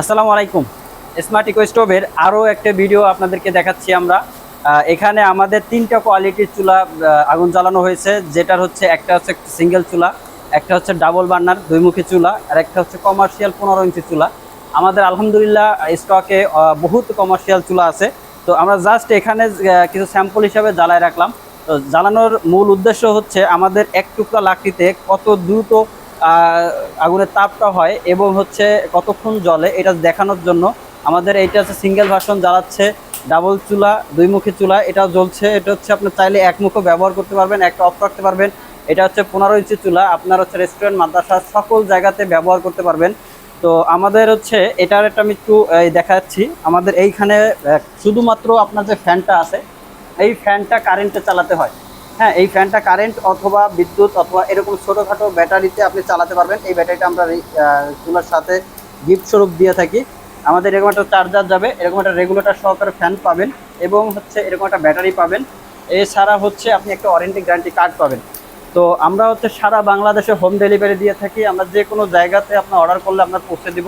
আসসালামু আলাইকুম। Smart eco স্টোভের আরও একটা ভিডিও আপনাদেরকে দেখাচ্ছি আমরা। এখানে আমাদের তিনটা কোয়ালিটির চুলা আগুন জ্বালানো হয়েছে। যেটার হচ্ছে, একটা হচ্ছে সিঙ্গেল চুলা, একটা হচ্ছে ডাবল বার্নার দুইমুখী চুলা, আর একটা হচ্ছে কমার্শিয়াল পনেরো ইঞ্চি চুলা। আমাদের আলহামদুলিল্লাহ স্টকে বহুত কমার্শিয়াল চুলা আছে। তো আমরা জাস্ট এখানে কিছু স্যাম্পল হিসাবে জ্বালায় রাখলাম। তো জ্বালানোর মূল উদ্দেশ্য হচ্ছে আমাদের এক টুকরা লাকড়িতে কত দ্রুত আগুনের তাপটা হয় এবং হচ্ছে কতক্ষণ জলে এটা দেখানোর জন্য। আমাদের এইটা হচ্ছে সিঙ্গেল ভার্সন জ্বালাচ্ছে ডাবল চুলা দুইমুখী চুলা, এটা জ্বলছে, এটা হচ্ছে আপনি চাইলে এক একমুখও ব্যবহার করতে পারবেন, একটা অফ রাখতে পারবেন। এটা হচ্ছে পনেরো ইঞ্চি চুলা, আপনার হচ্ছে রেস্টুরেন্ট মাদ্রাসা, সকল জায়গাতে ব্যবহার করতে পারবেন। তো আমাদের হচ্ছে এটার একটা আমি একটু দেখাচ্ছি। আমাদের এইখানে শুধুমাত্র আপনার যে ফ্যানটা আছে, এই ফ্যানটা কারেন্টে চালাতে হয়। হ্যাঁ এই ফ্যানটা কারেন্ট অথবা বিদ্যুৎ অথবা এরকম ছোটোখাটো ব্যাটারিতে আপনি চালাতে পারবেন। এই ব্যাটারিটা আমরা চুলার সাথে গিফট স্বরূপ দিয়ে থাকি। আমাদের এরকম একটা চার্জার যাবে, এরকম একটা রেগুলেটর সহকারে ফ্যান পাবেন এবং হচ্ছে এরকম একটা ব্যাটারি পাবেন। এছাড়া হচ্ছে আপনি একটা ওয়ারেন্টি গ্যারান্টি কার্ড পাবেন। তো আমরা হচ্ছে সারা বাংলাদেশে হোম ডেলিভারি দিয়ে থাকি। আমরা যে কোনো জায়গাতে আপনার অর্ডার করলে আমরা পৌঁছে দিব।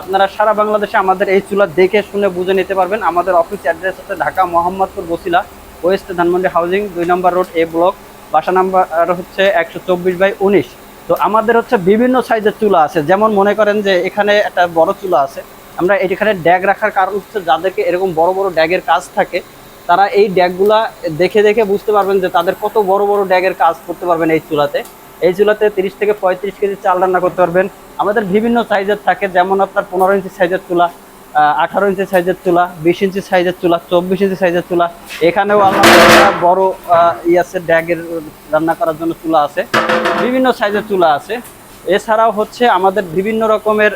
আপনারা সারা বাংলাদেশে আমাদের এই চুলা দেখে শুনে বুঝে নিতে পারবেন। আমাদের অফিস অ্যাড্রেস হচ্ছে ঢাকা মোহাম্মদপুর বসিলা। ওয়েস্ট ধানমন্ডি হাউজিং, দুই নম্বর রোড এ ব্লক, বাসা নাম্বার হচ্ছে একশো চব্বিশ বাই উনিশ। তো আমাদের হচ্ছে বিভিন্ন সাইজের চুলা আছে। যেমন মনে করেন যে এখানে একটা বড় চুলা আছে। আমরা এখানে ড্যাগ রাখার কারণ হচ্ছে যাদেরকে এরকম বড় বড় ড্যাগের কাজ থাকে, তারা এই ড্যাগগুলা দেখে দেখে বুঝতে পারবেন যে তাদের কত বড় বড় ড্যাগের কাজ করতে পারবেন এই চুলাতে। এই চুলাতে তিরিশ থেকে পঁয়ত্রিশ কেজি চাল রান্না করতে পারবেন। আমাদের বিভিন্ন সাইজের থাকে, যেমন আপনার পনেরো ইঞ্চি সাইজের চুলা আঠারো ইঞ্চি সাইজের চুলা, বিশ ইঞ্চি সাইজের চুলা, চব্বিশ ইঞ্চি সাইজের চুলা। এখানেও আলহামদুলিল্লাহ বড় ই আছে, ড্যাগের রান্না করার জন্য চুলা আছে। বিভিন্ন সাইজের চুলা আছে। এছাড়াও হচ্ছে আমাদের বিভিন্ন রকমের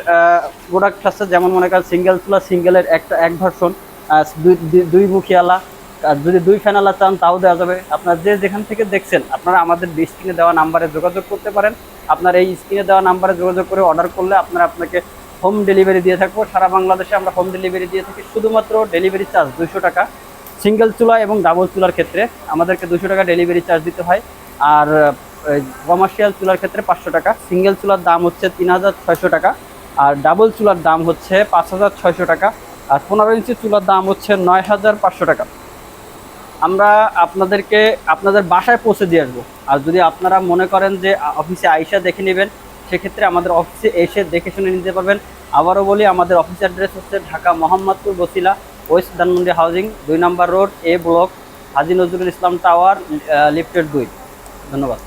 প্রোডাক্ট আছে, যেমন মনে করেন সিঙ্গেল চুলা সিঙ্গেলের একটা, এক ভার্সন দুই মুখিয়ালা, আর যদি দুই ফ্যানালা চান, তাও দেওয়া যাবে। আপনার যে যেখান থেকে দেখছেন, আপনারা আমাদের স্ক্রিনে দেওয়া নাম্বারে যোগাযোগ করতে পারেন। আপনার এই স্ক্রিনে দেওয়া নাম্বারে যোগাযোগ করে অর্ডার করলে আপনারা আপনাকে হোম ডেলিভারি দিয়ে থাকব। সারা বাংলাদেশে আমরা হোম ডেলিভারি দিয়ে থাকি। শুধুমাত্র ডেলিভারি চার্জ দুশো টাকা। সিঙ্গেল চুলা এবং ডাবল চুলার ক্ষেত্রে আমাদেরকে দুশো টাকা ডেলিভারি চার্জ দিতে হয়। আর কমার্শিয়াল চুলার ক্ষেত্রে পাঁচশো টাকা। সিঙ্গেল চুলার দাম হচ্ছে তিন হাজার ছয়শো টাকা। আর ডাবল চুলার দাম হচ্ছে পাঁচ হাজার ছয়শো টাকা। আর পনেরো ইঞ্চি চুলার দাম হচ্ছে নয় হাজার পাঁচশো টাকা। আমরা আপনাদেরকে, আপনাদের বাসায় পৌঁছে দিয়ে আসব। আর যদি আপনারা মনে করেন যে অফিসে আইসা দেখে নেবেন সেক্ষেত্রে আমাদের অফিসে এসে দেখে শুনে নিতে পারবেন। আবারও বলি, আমাদের অফিস অ্যাড্রেস হচ্ছে ঢাকা মোহাম্মদপুর বসিলা ওয়েস্ট ধানমন্ডি হাউজিং দুই number road A block Haji Nazrul Islam tower lifted দুই। ধন্যবাদ।